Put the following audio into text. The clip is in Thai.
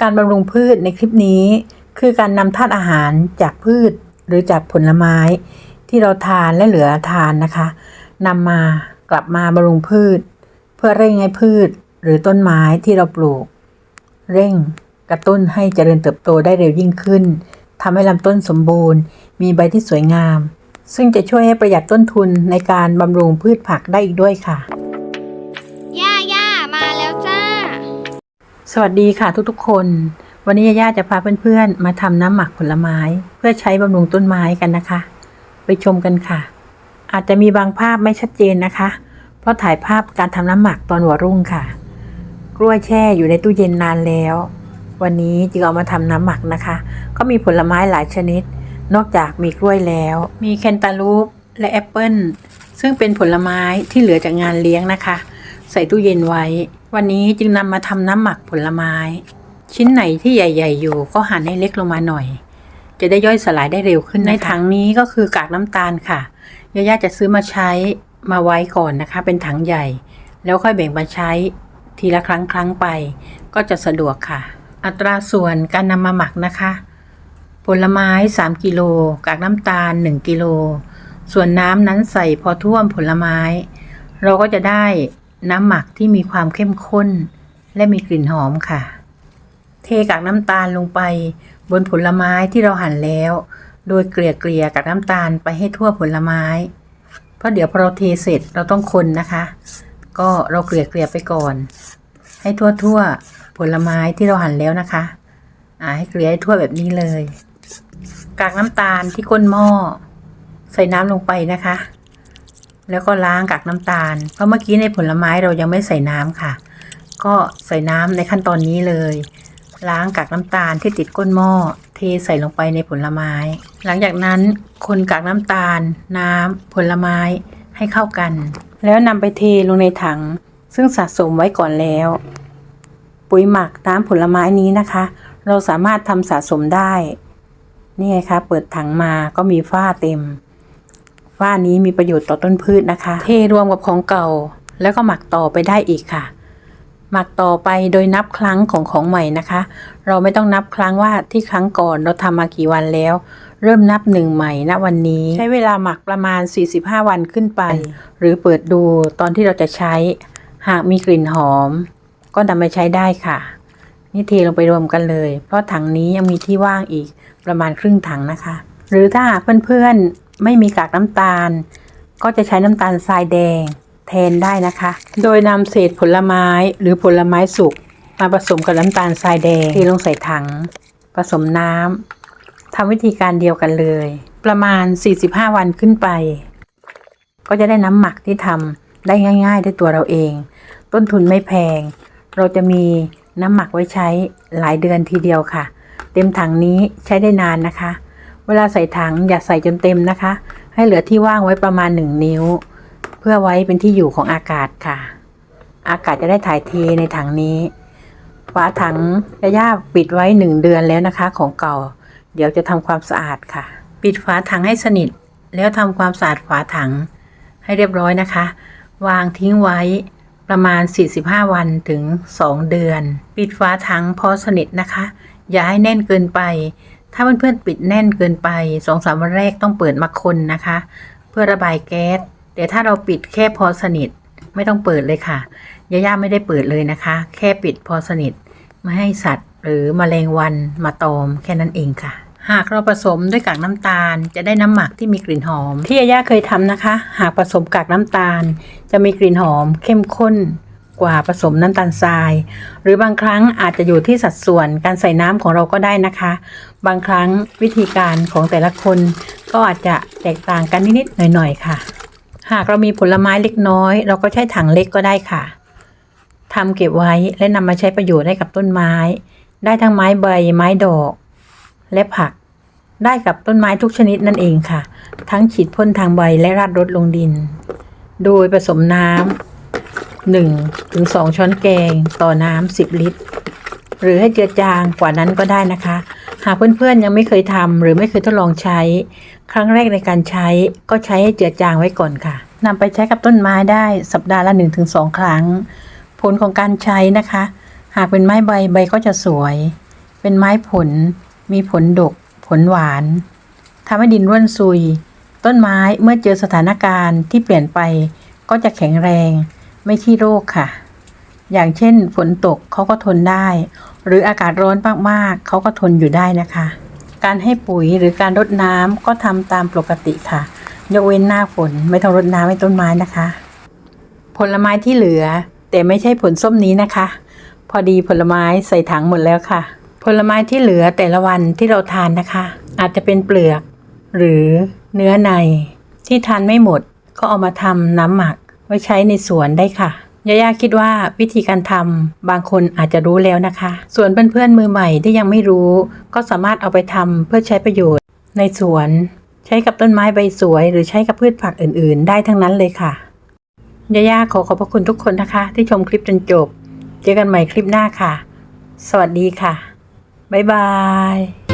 การบำรุงพืชในคลิปนี้ คือการนำธาตุอาหารจากพืชหรือจากผลไม้ ที่เราทานและเหลือทานนะคะนำมากลับมาบำรุงพืช เพื่อเร่งให้พืชหรือต้นไม้ที่เราปลูก เร่งกระตุ้นให้เจริญเติบโตได้เร็วยิ่งขึ้นทำให้ลำต้นสมบูรณ์ มีใบที่สวยงาม ซึ่งจะช่วยให้ประหยัดต้นทุนในการบำรุงพืชผักได้อีกด้วยค่ะ สวัสดีค่ะทุกๆคน วันนี้ย่าจะพาเพื่อนๆ มาทำน้ำหมักผลไม้ เพื่อใช้บำรุงต้นไม้กันนะคะ ไปชมกันค่ะ อาจจะมีบางภาพไม่ชัดเจนนะคะ เพราะถ่ายภาพการทำน้ำหมักตอนหัวรุ่งค่ะ กล้วยแช่อยู่ในตู้เย็นนานแล้ว วันนี้จึงเอามาทำน้ำหมักนะคะ ก็มีผลไม้หลายชนิด นอกจากมีกล้วยแล้ว มีแคนตาลูปและแอปเปิลซึ่งเป็นผลไม้ที่เหลือจากงานเลี้ยงนะคะ ใส่ตู้เย็นไว้ วันนี้จึงนำมาทำน้ำหมักผลไม้ ชิ้นไหนที่ใหญ่ ๆ อยู่ก็หั่นให้เล็กลงมาหน่อย จะได้ย่อยสลายได้เร็วขึ้นในถังนี้ก็คือกากน้ำตาลค่ะย่าๆจะซื้อมาใช้มาไว้ก่อนนะคะ เป็นถังใหญ่ แล้วค่อยแบ่งมาใช้ทีละครั้งครั้งไป ก็จะสะดวกค่ะ อัตราส่วนการนำมาหมักนะคะ ผลไม้ 3 กิโลกากน้ำตาล 1 กิโล ส่วนน้ำนั้นใส่พอท่วมผลไม้ เราก็จะได้ น้ำหมักที่มีความเข้มข้น และมีกลิ่นหอมค่ะ เทกากน้ำตาลลงไป บนผลไม้ที่เราหั่นแล้ว โดยเกลี่ยเกลี่ยกากน้ำตาลไปให้ทั่วผลไม้ เพราะเดี๋ยวพอเราเทเสร็จเราต้องคนนะคะ ก็เราเกลี่ยเกลี่ยไปก่อน ให้ทั่วทั่วๆผลไม้ที่เราหั่นแล้วนะคะอ่าให้เกลี่ยให้ทั่วแบบนี้เลย กากน้ำตาลที่ก้นหม้อใส่น้ำลงไปนะคะ แล้วก็ล้างกากน้ำตาล เพราะเมื่อกี้ในผลไม้เรายังไม่ใส่น้ำค่ะ ก็ใส่น้ำในขั้นตอนนี้เลย ล้างกากน้ำตาลที่ติดก้นหม้อ เทใส่ลงไปในผลไม้ หลังจากนั้นคนกากน้ำตาล น้ำผลไม้ให้เข้ากัน แล้วนำไปเทลงในถัง ซึ่งสะสมไว้ก่อนแล้ว ปุ๋ยหมักน้ำผลไม้นี้นะคะ เราสามารถทำสะสมได้ นี่ไงคะเปิดถังมาก็มีฝ้าเต็ม ฝ้านี้มีประโยชน์ต่อต้นพืชนะคะ เทรวมกับของเก่า แล้วก็หมักต่อไปได้อีกค่ะ หมักต่อไปโดยนับครั้งของของใหม่นะคะ เราไม่ต้องนับครั้งว่าที่ครั้งก่อนเราทำมากี่วันแล้ว เริ่มนับหนึ่งใหม่ณวันนี้ ใช้เวลาหมักประมาณ 45 วันขึ้นไป หรือเปิดดูตอนที่เราจะใช้ หากมีกลิ่นหอม ก็นำไปใช้ได้ค่ะนี่เทลงไปรวมกันเลย เพราะถังนี้ยังมีที่ว่างอีกประมาณครึ่งถังนะคะ หรือถ้าเพื่อนๆ ไม่มีกากน้ำตาล ก็จะใช้น้ำตาลทรายแดงแทนได้นะคะ โดยนำเศษผลไม้หรือผลไม้สุกมาผสมกับน้ำตาลทรายแดงเทลงใส่ถัง ผสมน้ำทำวิธีการเดียวกันเลย ประมาณ 45 วันขึ้นไป ก็จะได้น้ำหมักที่ทำได้ง่าย ๆ ด้วยตัวเราเอง ต้นทุนไม่แพง เราจะมีน้ำหมักไว้ใช้หลายเดือนทีเดียวค่ะ เต็มถังนี้ใช้ได้นานนะคะ เวลาใส่ถังอย่าใส่จนเต็มนะคะ ให้เหลือที่ว่างไว้ประมาณ 1 นิ้ว เพื่อไว้เป็นที่อยู่ของอากาศค่ะ อากาศจะได้ถ่ายเทในถังนี้ฝาถังระยะปิดไว้ 1 เดือนแล้วนะคะ ของเก่า เดี๋ยวจะทำความสะอาดค่ะ ปิดฝาถังให้สนิท แล้วทำความสะอาดฝาถังให้เรียบร้อยนะคะ วางทิ้งไว้ประมาณ 45 วันถึง 2 เดือน ปิดฝาถังพอสนิทนะคะ อย่าให้แน่นเกินไป ถ้าเพื่อนๆปิดแน่นเกินไป2องสามวันแรกต้องเปิดมาคนนะคะ เพื่อระบายแก๊สแต่ถ้าเราปิดแค่พอสนิทไม่ต้องเปิดเลยค่ะย่าๆไม่ได้เปิดเลยนะคะ แค่ปิดพอสนิทไม่ให้สัตว์ หรือมแมลงวันมาตอมแค่นั้นเองค่ะ หากเราผสมด้วยกากน้ำตาล จะได้น้ำหมักที่มีกลิ่นหอม ที่ย่าเคยทำนะคะ หากผสมกากน้ำตาล จะมีกลิ่นหอมเข้มข้น กว่าผสมน้ำตาลทราย หรือบางครั้งอาจจะอยู่ที่สัดส่วนการใส่น้ำของเราก็ได้นะคะ บางครั้งวิธีการของแต่ละคนก็อาจจะแตกต่างกันนิดๆหน่อยๆค่ะ หากเรามีผลไม้เล็กน้อย เราก็ใช้ถังเล็กก็ได้ค่ะทำเก็บไว้และนำมาใช้ประโยชน์ให้กับต้นไม้ ได้ทั้งไม้ใบไม้ดอก และผัก ได้กับต้นไม้ทุกชนิดนั่นเองค่ะ ทั้งฉีดพ่นทางใบและราดรดลงดิน โดยผสมน้ำ หนึ่งถึงสองช้อนแกงต่อน้ำสิบลิตร หรือให้เจือจางกว่านั้นก็ได้นะคะ หากเพื่อนๆยังไม่เคยทำหรือไม่เคยทดลองใช้ ครั้งแรกในการใช้ก็ใช้ให้เจือจางไว้ก่อนค่ะนำไปใช้กับต้นไม้ได้สัปดาห์ละ 1-2 ครั้ง ผลของการใช้นะคะ หากเป็นไม้ใบใบก็จะสวย เป็นไม้ผล มีผลดก ผลหวานทำให้ดินร่วนซุย ต้นไม้เมื่อเจอสถานการณ์ที่เปลี่ยนไปก็จะแข็งแรง ไม่ขี้โรคค่ะ อย่างเช่นฝนตกเขาก็ทนได้ หรืออากาศร้อนมากๆเขาก็ทนอยู่ได้นะคะ การให้ปุ๋ยหรือการรดน้ำก็ทำตามปกติค่ะ ยกเว้นหน้าฝนไม่ต้องรดน้ำให้ต้นไม้นะคะ ผลไม้ที่เหลือ แต่ไม่ใช่ผลส้มนี้นะคะ พอดีผลไม้ใส่ถังหมดแล้วค่ะ ผลไม้ที่เหลือแต่ละวันที่เราทานนะคะ อาจจะเป็นเปลือก หรือเนื้อในที่ทานไม่หมดก็เอามาทำน้ำหมัก ไว้ใช้ในสวนได้ค่ะย่าย่าคิดว่าวิธีการทำบางคนอาจจะรู้แล้วนะคะ ส่วนเพื่อนๆมือใหม่ที่ยังไม่รู้ ก็สามารถเอาไปทำเพื่อใช้ประโยชน์ ในสวน ใช้กับต้นไม้ใบสวย หรือใช้กับพืชผักอื่นๆ ได้ทั้งนั้นเลยค่ะย่าย่าขอขอบพระคุณทุกคนนะคะ ที่ชมคลิปจนจบ เจอกันใหม่คลิปหน้าค่ะ สวัสดีค่ะ บ๊ายบาย